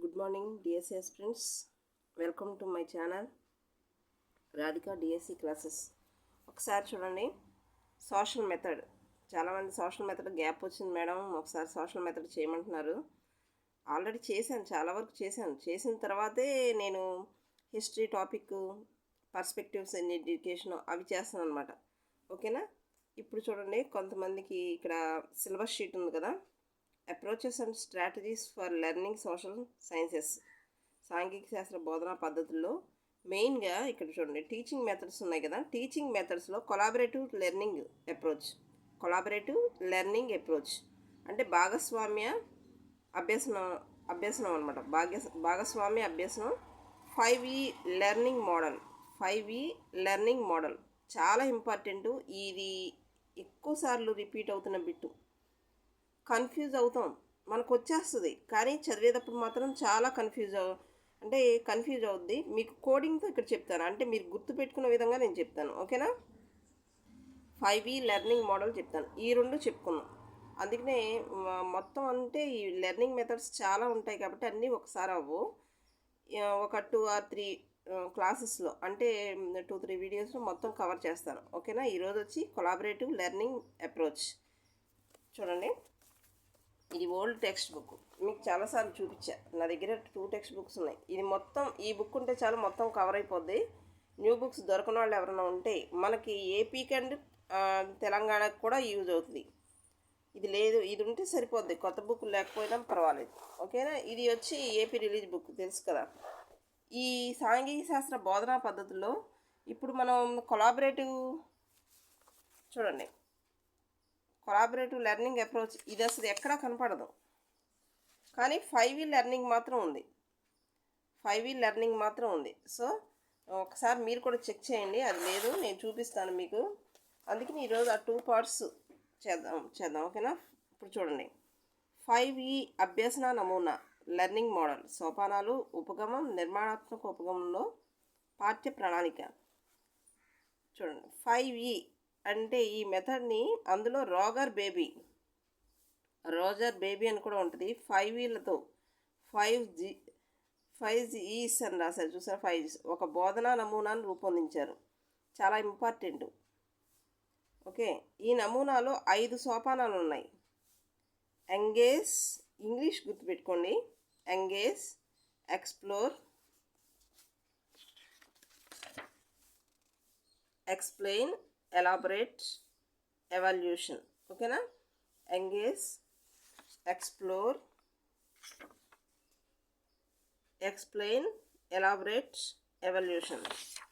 Good morning DSC friends welcome to my channel Radhika DSC classes ఒకసారి చూడండి social method చాలామంది social method gap వచ్చింది madam. ఒకసారి social method చేయమంటున్నారు. Already చేశాను చాలా వరకు చేశాను. చేసిన తర్వాతే నేను history topic perspectives in education అవి చేస్తాను అనమాట ఓకేనా ఇప్పుడు చూడండి కొంతమందికి ఇక్కడ సిలబస్ షీట్ ఉంది కదా? Approaches and strategies for learning social sciences. సాంఘిక శాస్త్ర బోధనా పద్ధతుల్లో మెయిన్గా ఇక్కడ చూడండి టీచింగ్ మెథడ్స్ ఉన్నాయి కదా. Teaching మెథడ్స్లో collaborative learning approach collaborative learning approach. అంటే భాగస్వామ్య అభ్యసనం అభ్యసనం అనమాట భాగ్య భాగస్వామ్య అభ్యసనం five E learning model five E learning model. చాలా ఇంపార్టెంట్ ఇది ఎక్కువసార్లు రిపీట్ అవుతున్న బిట్టు. కన్ఫ్యూజ్ అవుతాం. మనకు వచ్చేస్తుంది కానీ చదివేటప్పుడు మాత్రం చాలా కన్ఫ్యూజ్ అంటే కన్ఫ్యూజ్ అవుద్ది. మీకు కోడింగ్తో ఇక్కడ చెప్తాను. అంటే మీరు గుర్తుపెట్టుకునే విధంగా నేను చెప్తాను. ఓకేనా? ఫైవ్ ఈ లెర్నింగ్ మోడల్ చెప్తాను. ఈ రెండు చెప్పుకుందాం. అందుకనే మొత్తం అంటే ఈ లెర్నింగ్ మెథడ్స్ చాలా ఉంటాయి కాబట్టి అన్నీ ఒకసారి అవ్వు. ఒక టూ ఆర్ త్రీ క్లాసెస్లో అంటే టూ త్రీ వీడియోస్లో మొత్తం కవర్ చేస్తాను. ఓకేనా? ఈరోజు వచ్చి కొలాబరేటివ్ లెర్నింగ్ అప్రోచ్ చూడండి. ఇది ఓల్డ్ టెక్స్ట్ బుక్. మీకు చాలాసార్లు చూపించా. నా దగ్గర టూ టెక్స్ట్ బుక్స్ ఉన్నాయి. ఇది మొత్తం ఈ బుక్ ఉంటే చాలు మొత్తం కవర్ అయిపోద్ది. న్యూ బుక్స్ దొరకని వాళ్ళు ఎవరైనా ఉంటే మనకి ఏపీకి అండ్ తెలంగాణకు కూడా యూజ్ అవుతుంది. ఇది లేదు ఇది ఉంటే సరిపోద్ది. కొత్త బుక్ లేకపోయినా పర్వాలేదు. ఓకేనా? ఇది వచ్చి ఏపీ రిలీజ్ బుక్ తెలుసు కదా? ఈ సాంఘిక శాస్త్ర బోధనా పద్ధతుల్లో ఇప్పుడు మనం కొలాబరేటివ్ చూడండి. కొలాబరేటివ్ లెర్నింగ్ అప్రోచ్ ఇది అసలు ఎక్కడా కనపడదు. కానీ ఫైవ్ ఈ లెర్నింగ్ మాత్రం ఉంది. ఫైవ్ ఈ లెర్నింగ్ మాత్రం ఉంది. సో ఒకసారి మీరు కూడా చెక్ చేయండి. అది లేదు నేను చూపిస్తాను మీకు. అందుకని ఈరోజు ఆ టూ పార్ట్స్ చేద్దాం చేద్దాం ఓకేనా? ఇప్పుడు చూడండి. ఫైవ్ ఈ e అభ్యసన నమూనా లెర్నింగ్ మోడల్ సోపానాలు ఉపగమం నిర్మాణాత్మక ఉపగమంలో పాఠ్య ప్రణాళిక. చూడండి. ఫైవ్ ఈ e అంటే ఈ మెథడ్ని అందులో రోగర్ బేబీ రోజర్ బేబీ అని కూడా ఉంటుంది. ఫైవ్ వీలతో ఫైవ్ జీ ఫైవ్ ఈస్ అని రాశారు చూసారు? Five Gs. ఒక బోధనా నమూనాను రూపొందించారు. చాలా ఇంపార్టెంట్. ఓకే. ఈ నమూనాలో ఐదు సోపానాలు ఉన్నాయి ఎంగేజ్ ఇంగ్లీష్ గుర్తుపెట్టుకోండి. Engage explore explain elaborate evolution ఓకేనా engage explore explain elaborate evolution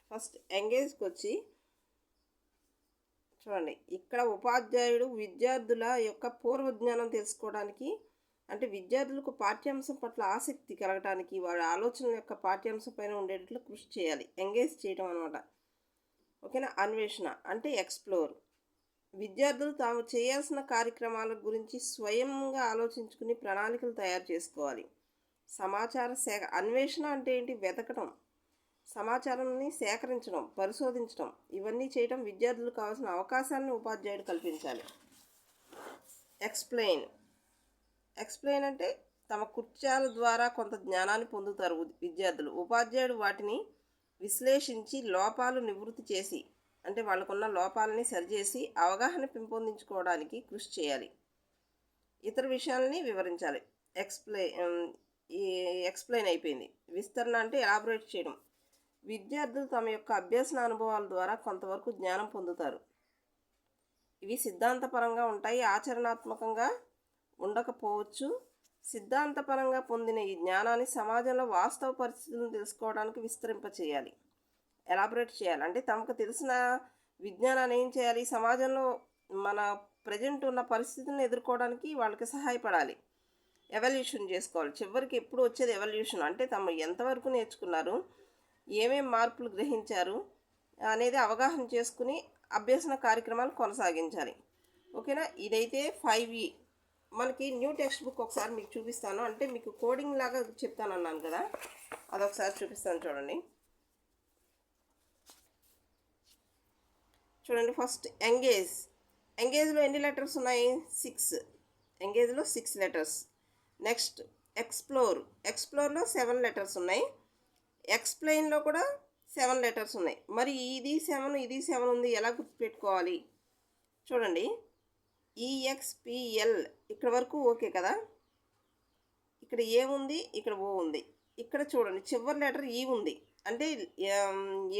first ఎంగేజ్కి వచ్చి చూడండి. ఇక్కడ ఉపాధ్యాయుడు విద్యార్థుల యొక్క పూర్వజ్ఞానం తెలుసుకోవడానికి అంటే విద్యార్థులకు పాఠ్యాంశం పట్ల ఆసక్తి కలగడానికి వారి ఆలోచనల యొక్క పాఠ్యాంశం పైన ఉండేటట్లు కృషి చేయాలి. ఎంగేజ్ చేయడం అనమాట ఓకేనా? అన్వేషణ అంటే ఎక్స్ప్లోర్. విద్యార్థులు తాము చేయాల్సిన కార్యక్రమాల గురించి స్వయంగా ఆలోచించుకుని ప్రణాళికలు తయారు చేసుకోవాలి. సమాచార సేక అన్వేషణ అంటే ఏంటి? వెతకడం సమాచారాన్ని సేకరించడం పరిశోధించడం ఇవన్నీ చేయడం విద్యార్థులకు కావాల్సిన అవకాశాలను ఉపాధ్యాయుడు కల్పించాలి. ఎక్స్ప్లెయిన్. ఎక్స్ప్లెయిన్ అంటే తమ కృత్యాల ద్వారా కొంత జ్ఞానాన్ని పొందుతారు విద్యార్థులు. ఉపాధ్యాయుడు వాటిని విశ్లేషించి లోపాలు నివృత్తి చేసి అంటే వాళ్ళకున్న లోపాలని సరిచేసి అవగాహన పెంపొందించుకోవడానికి కృషి చేయాలి. ఇతర విషయాలని వివరించాలి. ఎక్స్ప్లెయిన్ ఈ ఎక్స్ప్లెయిన్ అయిపోయింది. విస్తరణ అంటే ఎలాబరేట్ చేయడం. విద్యార్థులు తమ యొక్క అభ్యసన అనుభవాల ద్వారా కొంతవరకు జ్ఞానం పొందుతారు. ఇవి సిద్ధాంతపరంగా ఉంటాయి ఆచరణాత్మకంగా ఉండకపోవచ్చు సిద్ధాంతపరంగా పొందిన ఈ జ్ఞానాన్ని సమాజంలో వాస్తవ పరిస్థితులను తెలుసుకోవడానికి విస్తరింపచేయాలి. ఎలాబరేట్ చేయాలి? అంటే తమకు తెలిసిన విజ్ఞానాన్ని ఏం చేయాలి? సమాజంలో మన ప్రజెంట్ ఉన్న పరిస్థితులను ఎదుర్కోవడానికి వాళ్ళకి సహాయపడాలి. ఎవల్యూషన్ చేసుకోవాలి. చివరికి ఎప్పుడు వచ్చేది ఎవల్యూషన్? అంటే తమ ఎంతవరకు నేర్చుకున్నారు? ఏమేం మార్పులు గ్రహించారు? అనేది అవగాహన చేసుకుని అభ్యసన కార్యక్రమాలు కొనసాగించాలి. ఓకేనా? ఇదైతే ఫైవ్ ఈ మనకి న్యూ టెక్స్ట్ బుక్ ఒకసారి మీకు చూపిస్తాను. అంటే మీకు కోడింగ్ లాగా చెప్తాను అన్నాను కదా. అదొకసారి చూపిస్తాను చూడండి. చూడండి ఫస్ట్ ఎంగేజ్ ఎంగేజ్లో ఎన్ని లెటర్స్ ఉన్నాయి? సిక్స్ ఎంగేజ్లో సిక్స్ లెటర్స్ నెక్స్ట్ ఎక్స్ప్లోర్ ఎక్స్ప్లోర్లో సెవెన్ లెటర్స్ ఉన్నాయి. ఎక్స్ప్లెయిన్లో కూడా సెవెన్ లెటర్స్ ఉన్నాయి. మరి ఇది సెవెన్ ఇది సెవెన్ ఉంది. ఎలా గుర్తుపెట్టుకోవాలి? చూడండి. ఈఎక్స్పిఎల్ ఇక్కడ వరకు ఓకే కదా? ఇక్కడ ఏ ఉంది? ఇక్కడ ఓ ఉంది. ఇక్కడ చూడండి చివరి లెటర్ ఈ ఉంది. అంటే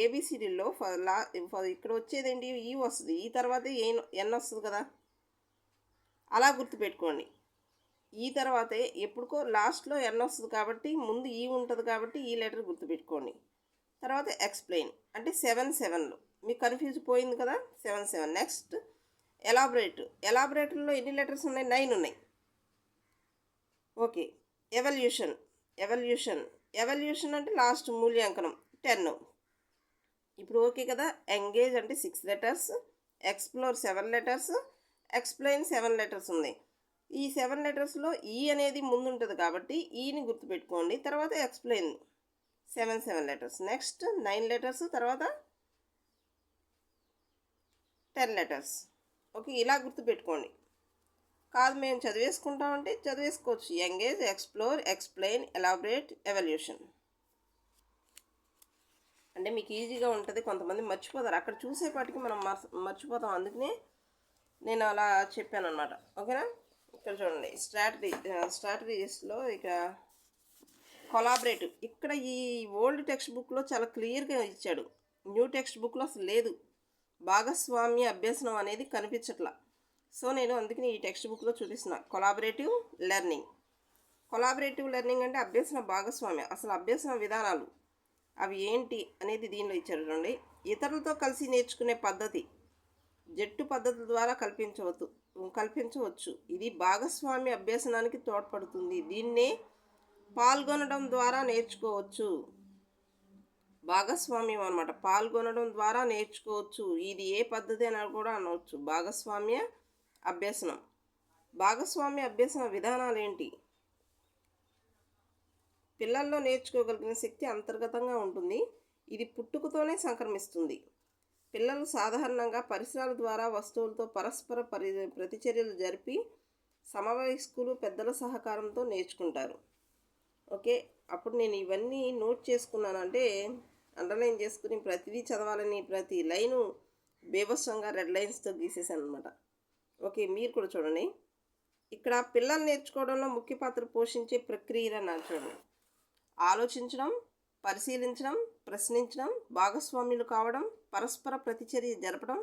ఏబిసిడీలో లా ఇక్కడ వచ్చేది ఏంటి ఈ e వస్తుంది. ఈ తర్వాత ఏ ఎన్ వస్తుంది కదా? అలా గుర్తుపెట్టుకోండి. ఈ తర్వాతే ఎప్పుడుకో లాస్ట్లో ఎన్ వస్తుంది కాబట్టి ముందు ఈ ఉంటుంది కాబట్టి ఈ లెటర్ గుర్తుపెట్టుకోండి. తర్వాత ఎక్స్ప్లెయిన్. అంటే సెవెన్ సెవెన్లో. మీకు కన్ఫ్యూజ్ పోయింది కదా? Seven seven. నెక్స్ట్ ఎలాబరేట్ ఎలాబరేటర్లో ఎన్ని లెటర్స్ ఉన్నాయి? నైన్ ఉన్నాయి. ఓకే ఎవల్యూషన్ ఎవల్యూషన్ ఎవల్యూషన్ అంటే లాస్ట్ మూల్యాంకనం. టెన్ ఇప్పుడు ఓకే కదా? ఎంగేజ్ అంటే six letters explore seven letters explain seven letters ఉన్నాయి. ఈ సెవెన్ లెటర్స్లో ఈ అనేది ముందు ఉంటుంది కాబట్టి e ఈని గుర్తుపెట్టుకోండి. తర్వాత explain seven seven letters next nine letters తర్వాత టెన్ లెటర్స్ ఓకే ఇలా గుర్తుపెట్టుకోండి. కాదు మేము చదివేసుకుంటామంటే చదివేసుకోవచ్చు. Engage explore explain elaborate evolution అంటే మీకు ఈజీగా ఉంటుంది కొంతమంది మర్చిపోతారు. అక్కడ చూసేపాటికి మనం మర్చిపోతాం. అందుకనే నేను అలా చెప్పాను అనమాట ఓకేనా? ఇక్కడ చూడండి. స్ట్రాటజీ స్ట్రాటజీస్లో uh, ఇక కొలాబరేటివ్ ఇక్కడ ఈ ఓల్డ్ టెక్స్ట్ బుక్లో చాలా క్లియర్గా ఇచ్చాడు. న్యూ టెక్స్ట్ బుక్లో అసలు లేదు. భాగస్వామ్య అభ్యసనం అనేది కనిపించట్లా. సో నేను అందుకని ఈ టెక్స్ట్ బుక్లో చూపిస్తున్నా. కొలాబరేటివ్ లెర్నింగ్ కొలాబరేటివ్ లెర్నింగ్ అంటే అభ్యసన భాగస్వామ్య అసలు అభ్యసన విధానాలు. అవి ఏంటి అనేది దీనిలో ఇచ్చారు చూడండి. ఇతరులతో కలిసి నేర్చుకునే పద్ధతి. జట్టు పద్ధతుల ద్వారా కల్పించవచ్చు కల్పించవచ్చు. ఇది భాగస్వామ్య అభ్యసనానికి తోడ్పడుతుంది. దీన్నే పాల్గొనడం ద్వారా నేర్చుకోవచ్చు. భాగస్వామ్యం అనమాట పాల్గొనడం ద్వారా నేర్చుకోవచ్చు. ఇది ఏ పద్ధతి అని కూడా అనవచ్చు. భాగస్వామ్య అభ్యసనం. భాగస్వామ్య అభ్యసన విధానాలు ఏంటి పిల్లల్లో నేర్చుకోగలిగిన శక్తి అంతర్గతంగా ఉంటుంది. ఇది పుట్టుకతోనే సంక్రమిస్తుంది. పిల్లలు సాధారణంగా పరిసరాల ద్వారా వస్తువులతో పరస్పర పరి ప్రతిచర్యలు జరిపి సమవయస్కులు పెద్దల సహకారంతో నేర్చుకుంటారు. ఓకే? అప్పుడు నేను ఇవన్నీ నోట్ చేసుకున్నాను అంటే అండర్లైన్ చేసుకుని ప్రతిదీ చదవాలని ప్రతి లైను బేభత్సంగా రెడ్ లైన్స్తో గీసేసాను అనమాట ఓకే మీరు కూడా చూడండి. ఇక్కడ పిల్లలు నేర్చుకోవడంలో ముఖ్య పాత్ర పోషించే ప్రక్రియలు అన్నారు చూడండి. ఆలోచించడం పరిశీలించడం ప్రశ్నించడం భాగస్వామ్యులు కావడం పరస్పర ప్రతిచర్య జరపడం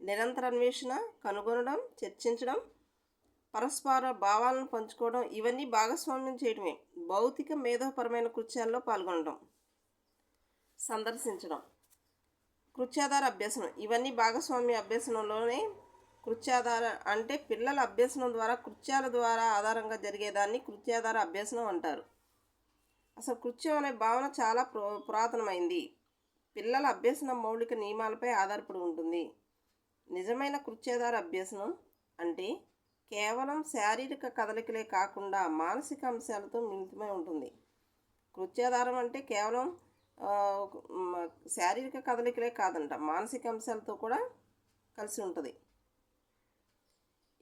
నిరంతర అన్వేషణ కనుగొనడం చర్చించడం పరస్పర భావాలను పంచుకోవడం ఇవన్నీ భాగస్వామ్యం చేయడమే. భౌతిక మేధోపరమైన కృత్యాల్లో పాల్గొనడం. సందర్శించడం. కృత్యాధార అభ్యసనం. ఇవన్నీ భాగస్వామ్య అభ్యసనంలోనే కృత్యాధార అంటే పిల్లల అభ్యసనం ద్వారా కృత్యాల ద్వారా ఆధారంగా జరిగేదాన్ని కృత్యాధార అభ్యసనం అంటారు. అసలు కృత్యం అనే భావన చాలా పురాతనమైంది. పిల్లల అభ్యసనం మౌలిక నియమాలపై ఆధారపడి ఉంటుంది. నిజమైన కృత్యాధార అభ్యసనం అంటే కేవలం శారీరక కదలికలే కాకుండా మానసిక అంశాలతో మిళితమై ఉంటుంది. కృత్యాధారం అంటే కేవలం శారీరక కదలికలే కాదంట. మానసిక అంశాలతో కూడా కలిసి ఉంటుంది.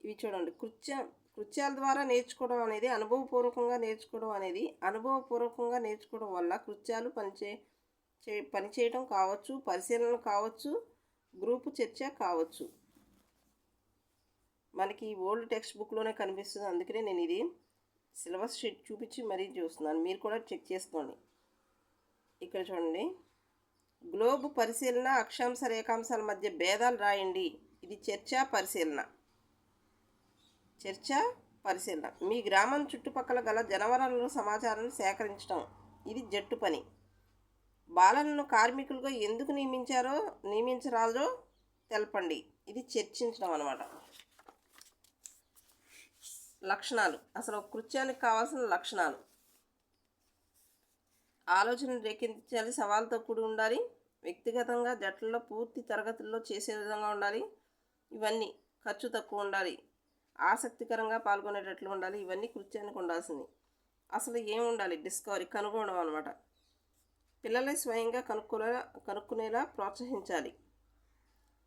ఇవి చూడండి. కృత్య కృత్యాల ద్వారా నేర్చుకోవడం అనేది అనుభవపూర్వకంగా నేర్చుకోవడం అనేది అనుభవపూర్వకంగా నేర్చుకోవడం వల్ల కృత్యాలు పనిచే చే పనిచేయడం కావచ్చు పరిశీలన కావచ్చు గ్రూపు చర్చ కావచ్చు. మనకి ఓల్డ్ టెక్స్ట్ బుక్లోనే కనిపిస్తుంది. అందుకనే నేను ఇది సిలబస్ షీట్ చూపించి మరీ చూస్తున్నాను. మీరు కూడా చెక్ చేసుకోండి. ఇక్కడ చూడండి. గ్లోబ్ పరిశీలన అక్షాంశ రేఖాంశాల మధ్య భేదాలు రాయండి. ఇది చర్చ పరిశీలన. చర్చ పరిశీలన. మీ గ్రామం చుట్టుపక్కల గల జనవరాల సమాచారాన్ని సేకరించడం ఇది జట్టు పని. బాలలను కార్మికులుగా ఎందుకు నియమించారో నియమించరాదో తెలపండి. ఇది చర్చించడం అనమాట లక్షణాలు. అసలు కృత్యానికి కావాల్సిన లక్షణాలు. ఆలోచన రేకెత్తించాలి సవాల్తో కూడి ఉండాలి వ్యక్తిగతంగా జట్లలో పూర్తి తరగతుల్లో చేసే విధంగా ఉండాలి. ఇవన్నీ ఖర్చు తక్కువ ఉండాలి ఆసక్తికరంగా పాల్గొనేటట్లు ఉండాలి. ఇవన్నీ కృత్యానికి ఉండాల్సింది అసలు ఏం ఉండాలి? డిస్కవరీ కనుగొనడం అనమాట పిల్లలే స్వయంగా కనుక్కునేలా కనుక్కునేలా ప్రోత్సహించాలి.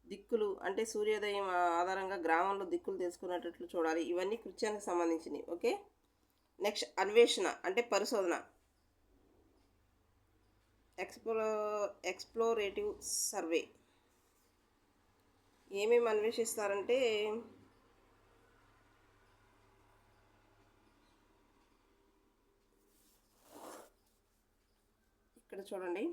దిక్కులు అంటే సూర్యోదయం ఆధారంగా గ్రామంలో దిక్కులు తెలుసుకునేటట్లు చూడాలి. ఇవన్నీ కృత్యానికి సంబంధించినవి ఓకే? నెక్స్ట్ అన్వేషణ అంటే పరిశోధన. Explo explorative survey. ఏమేమి అన్వేషిస్తారంటే ఇక్కడ చూడండి.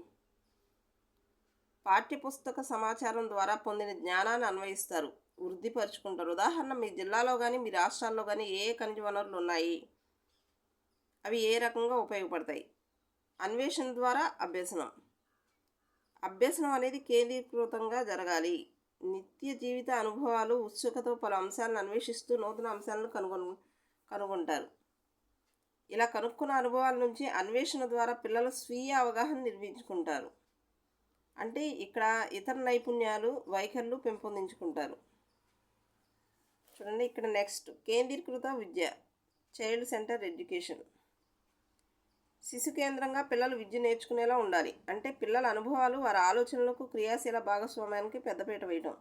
పాఠ్యపుస్తక సమాచారం ద్వారా పొందిన జ్ఞానాన్ని అన్వయిస్తారు. వృద్ధిపరుచుకుంటారు. ఉదాహరణ మీ జిల్లాలో కానీ మీ రాష్ట్రాల్లో కానీ ఏ ఖనిజ వనరులు ఉన్నాయి? అవి ఏ రకంగా ఉపయోగపడతాయి? అన్వేషణ ద్వారా అభ్యసనం. అభ్యసనం అనేది కేంద్రీకృతంగా జరగాలి. నిత్య జీవిత అనుభవాలు ఉత్సుకతో పలు అంశాలను అన్వేషిస్తూ నూతన అంశాలను కనుగొను కనుగొంటారు. ఇలా కనుక్కున్న అనుభవాల నుంచి అన్వేషణ ద్వారా పిల్లలు స్వీయ అవగాహన నిర్మించుకుంటారు. అంటే ఇక్కడ ఇతర నైపుణ్యాలు వైఖరులు పెంపొందించుకుంటారు. చూడండి ఇక్కడ నెక్స్ట్ కేంద్రీకృత విద్య చైల్డ్ సెంటర్ ఎడ్యుకేషన్ శిశు కేంద్రంగా పిల్లలు విద్య నేర్చుకునేలా ఉండాలి. అంటే పిల్లల అనుభవాలు వారి ఆలోచనలకు క్రియాశీల భాగస్వామ్యానికి పెద్దపీట వేయటం.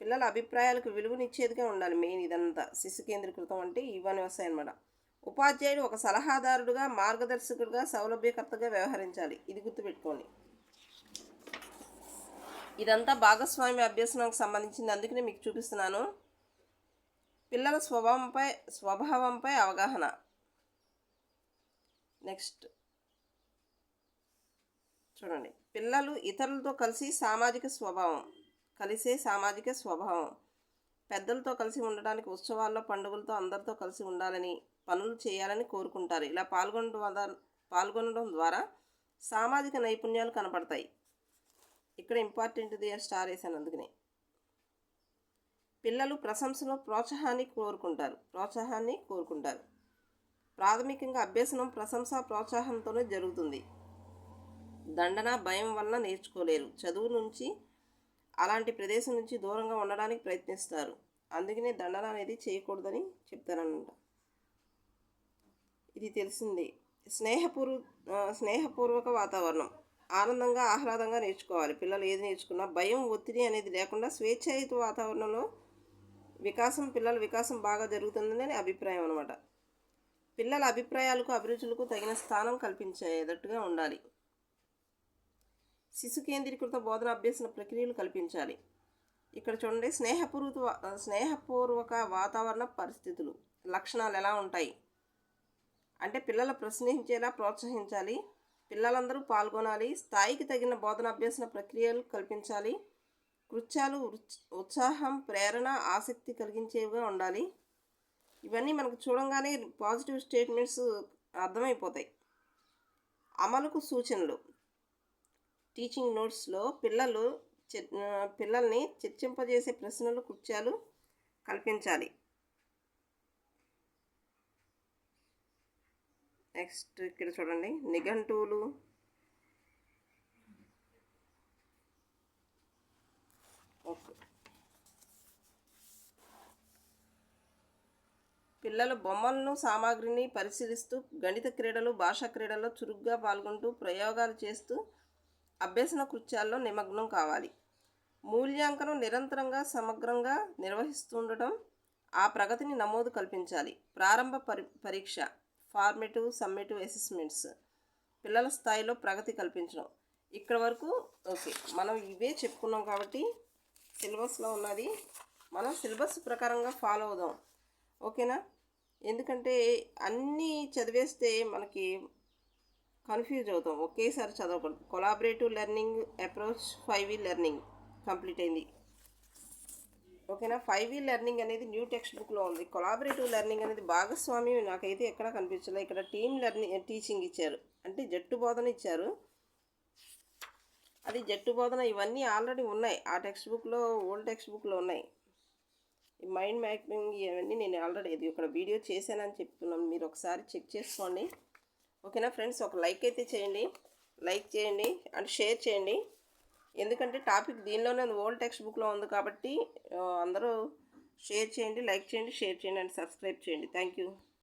పిల్లల అభిప్రాయాలకు విలువనిచ్చేదిగా ఉండాలి మెయిన్ ఇదంతా. శిశు కేంద్రీకృతం అంటే ఇవన్నీ వస్తాయి అన్నమాట. ఉపాధ్యాయుడు ఒక సలహాదారుడుగా మార్గదర్శకుడుగా సౌలభ్యకర్తగా వ్యవహరించాలి. ఇది గుర్తుపెట్టుకోండి. ఇదంతా భాగస్వామ్య అభ్యసనానికి సంబంధించింది. అందుకనే మీకు చూపిస్తున్నాను. పిల్లల స్వభావంపై స్వభావంపై అవగాహన. నెక్స్ట్. చూడండి. పిల్లలు ఇతరులతో కలిసి సామాజిక స్వభావం కలిసే సామాజిక స్వభావం. పెద్దలతో కలిసి ఉండడానికి ఉత్సవాల్లో పండుగలతో అందరితో కలిసి ఉండాలని పనులు చేయాలని కోరుకుంటారు. ఇలా పాల్గొనడం పాల్గొనడం ద్వారా సామాజిక నైపుణ్యాలు కనపడతాయి. ఇక్కడ ఇంపార్టెంట్ది స్టార్ వేసాను అందుకనే. పిల్లలు ప్రశంసను ప్రోత్సాహాన్ని కోరుకుంటారు. ప్రోత్సాహాన్ని కోరుకుంటారు. ప్రాథమికంగా అభ్యసనం ప్రశంస ప్రోత్సాహంతోనే జరుగుతుంది. దండన భయం వలన నేర్చుకోలేరు. చదువు నుంచి అలాంటి ప్రదేశం నుంచి దూరంగా ఉండడానికి ప్రయత్నిస్తారు. అందుకనే దండన అనేది చేయకూడదని చెప్తారనమాట ఇది తెలిసింది. స్నేహపూర్వ స్నేహపూర్వక వాతావరణం. ఆనందంగా ఆహ్లాదంగా నేర్చుకోవాలి. పిల్లలు ఏది నేర్చుకున్నా భయం ఒత్తిడి అనేది లేకుండా స్వేచ్ఛాయుత వాతావరణంలో వికాసం పిల్లల వికాసం బాగా జరుగుతుందని అభిప్రాయం అనమాట పిల్లల అభిప్రాయాలకు అభిరుచులకు తగిన స్థానం కల్పించేటట్టుగా ఉండాలి. శిశు కేంద్రీకృత బోధన అభ్యసన ప్రక్రియలు కల్పించాలి. ఇక్కడ చూడండి స్నేహపూర్వక స్నేహపూర్వక వాతావరణ పరిస్థితులు లక్షణాలు ఎలా ఉంటాయి? అంటే పిల్లలు ప్రశ్నించేలా ప్రోత్సహించాలి పిల్లలందరూ పాల్గొనాలి స్థాయికి తగిన బోధన అభ్యసన ప్రక్రియలు కల్పించాలి కృత్యాలు ఉత్సాహం ప్రేరణ ఆసక్తి కలిగించేవిగా ఉండాలి. ఇవన్నీ మనకు చూడంగానే పాజిటివ్ స్టేట్మెంట్స్ అర్థమైపోతాయి. అమలుకు సూచనలు. టీచింగ్ నోట్స్లో పిల్లలు పిల్లల్ని చర్చింపజేసే ప్రశ్నలు కుత్యాలు కల్పించాలి. నెక్స్ట్ ఇక్కడ చూడండి. నిఘంటువులు ఓకే పిల్లలు బొమ్మలను సామాగ్రిని పరిశీలిస్తూ గణిత క్రీడలు భాషా క్రీడల్లో చురుగ్గా పాల్గొంటూ ప్రయోగాలు చేస్తూ అభ్యసన కృత్యాల్లో నిమగ్నం కావాలి. మూల్యాంకనం నిరంతరంగా సమగ్రంగా నిర్వహిస్తుండటం ఆ ప్రగతిని నమోదు కల్పించాలి. ప్రారంభ పరి పరీక్ష ఫార్మేటివ్ సమ్మేటివ్ అసెస్మెంట్స్ పిల్లల స్థాయిలో ప్రగతి కల్పించడం. ఇక్కడ వరకు ఓకే మనం ఇవే చెప్పుకున్నాం కాబట్టి సిలబస్లో ఉన్నది. మనం సిలబస్ ప్రకారంగా ఫాలో అవుదాం. ఓకేనా? ఎందుకంటే అన్నీ చదివేస్తే మనకి కన్ఫ్యూజ్ అవుతాం. ఒకేసారి చదవకూడదు. Collaborative learning approach five E learning complete అయింది. ఓకేనా? ఫైవ్ ఈ లెర్నింగ్ అనేది న్యూ టెక్స్ట్ బుక్లో ఉంది. కొలాబరేటివ్ లెర్నింగ్ అనేది భాగస్వామి నాకైతే ఎక్కడ కనిపించలేదు ఇక్కడ టీమ్ లెర్నింగ్ టీచింగ్ ఇచ్చారు. అంటే జట్టు బోధన ఇచ్చారు. అది జట్టు బోధన ఇవన్నీ ఆల్రెడీ ఉన్నాయి. ఆ టెక్స్ట్ బుక్లో ఓల్డ్ టెక్స్ట్ బుక్లో ఉన్నాయి. ఈ మైండ్ మ్యాపింగ్ ఇవన్నీ నేను ఆల్రెడీ ఇది ఇక్కడ వీడియో చేశానని చెప్తున్నాను. మీరు ఒకసారి చెక్ చేసుకోండి. ఓకేనా ఫ్రెండ్స్? ఒక లైక్ అయితే చేయండి. లైక్ చేయండి అండ్ షేర్ చేయండి. ఎందుకంటే టాపిక్ దీనిలోనే ఓల్డ్ టెక్స్ట్ బుక్లో ఉంది కాబట్టి అందరూ షేర్ చేయండి లైక్ చేయండి షేర్ చేయండి అండ్ సబ్స్క్రైబ్ చేయండి. Thank you.